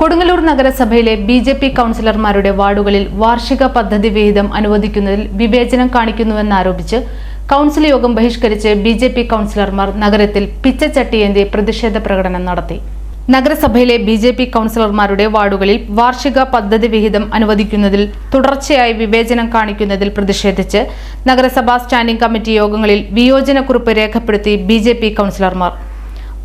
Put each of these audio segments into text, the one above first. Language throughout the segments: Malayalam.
കൊടുങ്ങല്ലൂർ നഗരസഭയിലെ ബി ജെ പി കൗൺസിലർമാരുടെ വാർഡുകളിൽ വാർഷിക പദ്ധതി വിഹിതം അനുവദിക്കുന്നതിൽ വിവേചനം കാണിക്കുന്നുവെന്നാരോപിച്ച് കൗൺസിൽ യോഗം ബഹിഷ്കരിച്ച് ബി ജെ പി കൗൺസിലർമാർ നഗരത്തിൽ പിച്ചച്ചട്ടിയേന്തി പ്രതിഷേധ പ്രകടനം നടത്തി. നഗരസഭയിലെ ബി ജെ പി കൗൺസിലർമാരുടെ വാർഡുകളിൽ വാർഷിക പദ്ധതി വിഹിതം അനുവദിക്കുന്നതിൽ തുടർച്ചയായി വിവേചനം കാണിക്കുന്നതിൽ പ്രതിഷേധിച്ച് നഗരസഭാ സ്റ്റാൻഡിംഗ് കമ്മിറ്റി യോഗങ്ങളിൽ വിയോജനക്കുറിപ്പ് രേഖപ്പെടുത്തി ബി ജെ പി കൗൺസിലർമാർ.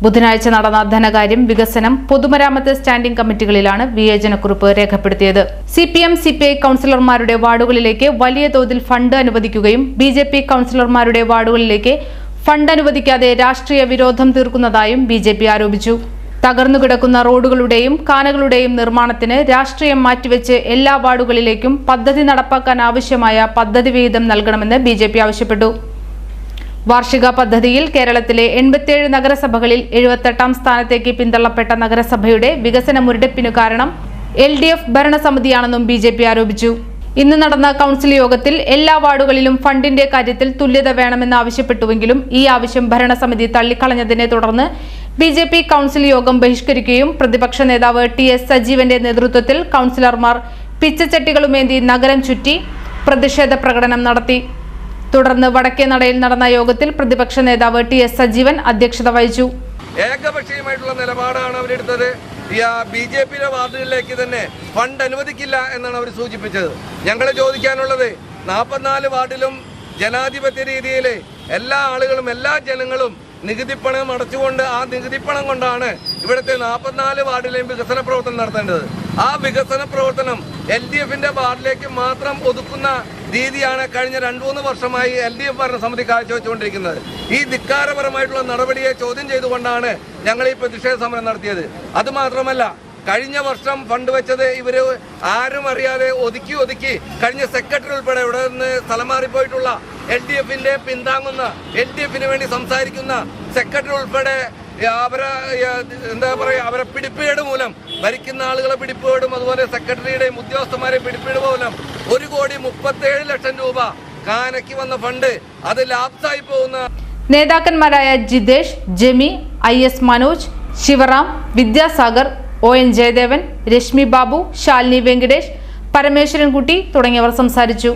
ബുധനാഴ്ച നടന്ന ധനകാര്യം വികസനം പൊതുമരാമത്ത് സ്റ്റാൻഡിംഗ് കമ്മിറ്റികളിലാണ് വിയോജനക്കുറിപ്പ് രേഖപ്പെടുത്തിയത് C P M C P I കൌൺസിലർമാരുടെ വാർഡുകളിലേക്ക് വലിയ തോതിൽ ഫണ്ട് അനുവദിക്കുകയും ബി ജെ പി കൌൺസിലർമാരുടെ വാർഡുകളിലേക്ക് ഫണ്ട് അനുവദിക്കാതെ രാഷ്ട്രീയ വിരോധം തീർക്കുന്നതായും ബി ജെ പി ആരോപിച്ചു. തകർന്നുകിടക്കുന്ന റോഡുകളുടെയും കാനകളുടെയും നിർമ്മാണത്തിന് രാഷ്ട്രീയം മാറ്റിവെച്ച് എല്ലാ വാർഡുകളിലേക്കും പദ്ധതി നടപ്പാക്കാൻ ആവശ്യമായ പദ്ധതി വിഹിതം നൽകണമെന്ന് ബി ആവശ്യപ്പെട്ടു. വാർഷിക പദ്ധതിയിൽ കേരളത്തിലെ എൺപത്തിയേഴ് നഗരസഭകളിൽ എഴുപത്തെട്ടാം സ്ഥാനത്തേക്ക് പിന്തള്ളപ്പെട്ട നഗരസഭയുടെ വികസന മുരടിപ്പിനു കാരണം എൽ ഡി എഫ് ഭരണസമിതിയാണെന്നും ബി ജെ പി ആരോപിച്ചു. ഇന്ന് നടന്ന കൗൺസിൽ യോഗത്തിൽ എല്ലാ വാർഡുകളിലും ഫണ്ടിന്റെ കാര്യത്തിൽ തുല്യത വേണമെന്ന് ആവശ്യപ്പെട്ടുവെങ്കിലും ഈ ആവശ്യം ഭരണസമിതി തള്ളിക്കളഞ്ഞതിനെ തുടർന്ന് ബി ജെ പി കൗൺസിൽ യോഗം ബഹിഷ്കരിക്കുകയും പ്രതിപക്ഷ നേതാവ് ടി എസ് സജീവന്റെ നേതൃത്വത്തിൽ കൗൺസിലർമാർ പിച്ചച്ചട്ടികളുമേന്തി നഗരം ചുറ്റി പ്രതിഷേധ പ്രകടനം നടത്തി. തുടർന്ന് വടക്കേ നടയിൽ നടന്ന യോഗത്തിൽ പ്രതിപക്ഷ നേതാവ് ടി എസ് സജീവൻ അധ്യക്ഷത വഹിച്ചു. ഏകപക്ഷീയമായിട്ടുള്ള നിലപാടാണ് അവരെടുത്തത്. ബി ജെ പിയുടെ വാർഡുകളിലേക്ക് തന്നെ ഫണ്ട് അനുവദിക്കില്ല എന്നാണ് അവർ സൂചിപ്പിച്ചത്. ഞങ്ങൾ ചോദിക്കാനുള്ളത് നാൽപ്പത്തിനാല് വാർഡിലും ജനാധിപത്യ രീതിയിൽ എല്ലാ ആളുകളും എല്ലാ ജനങ്ങളും നികുതിപ്പണം അടച്ചുകൊണ്ട് ആ നികുതിപ്പണം കൊണ്ടാണ് ഇവിടുത്തെ നാൽപ്പത്തിനാല് വാർഡിലെയും വികസന പ്രവർത്തനം നടത്തേണ്ടത്. ആ വികസന പ്രവർത്തനം എൽ ഡി എഫിന്റെ വാർഡിലേക്ക് മാത്രം ഒതുക്കുന്ന രീതിയാണ് കഴിഞ്ഞ രണ്ടു മൂന്ന് വർഷമായി എൽ ഡി എഫ് ഭരണസമിതി കാഴ്ചവെച്ചുകൊണ്ടിരിക്കുന്നത്. ഈ ധിക്കാരപരമായിട്ടുള്ള നടപടിയെ ചോദ്യം ചെയ്തുകൊണ്ടാണ് ഞങ്ങൾ ഈ പ്രതിഷേധ സമരം നടത്തിയത്. അതുമാത്രമല്ല കഴിഞ്ഞ വർഷം ഫണ്ട് വെച്ചത് ഇവർ ആരും അറിയാതെ ഒതുക്കി ഒതുക്കി കഴിഞ്ഞ സെക്രട്ടറി ഉൾപ്പെടെ ഇവിടെ നിന്ന് സ്ഥലം മാറിപ്പോയിട്ടുള്ള എൽ ഡി എഫിന്റെ പിന്താങ്ങുന്ന എൽ ഡി എഫിന് വേണ്ടി സംസാരിക്കുന്ന സെക്രട്ടറി ഉൾപ്പെടെ അവരെ എന്താ പറയുക അവരെ പിടിപ്പേട് മൂലം ഭരിക്കുന്ന ആളുകളെ പിടിപ്പേടും അതുപോലെ സെക്രട്ടറിയുടെയും ഉദ്യോഗസ്ഥന്മാരെ പിടിപ്പേട് മൂലം ഒരു കോടി മുപ്പത്തേഴ് ലക്ഷം രൂപ കാനയ്ക്ക് വന്ന ഫണ്ട്. അത് ലാപ്സായി പോകുന്ന നേതാക്കന്മാരായ Jithesh Jami I S Manoj Shivaram Vidyasagar O N Jayadevan Rashmi Babu Shalini Venkatesh Parameswarankutty തുടങ്ങിയവർ സംസാരിച്ചു.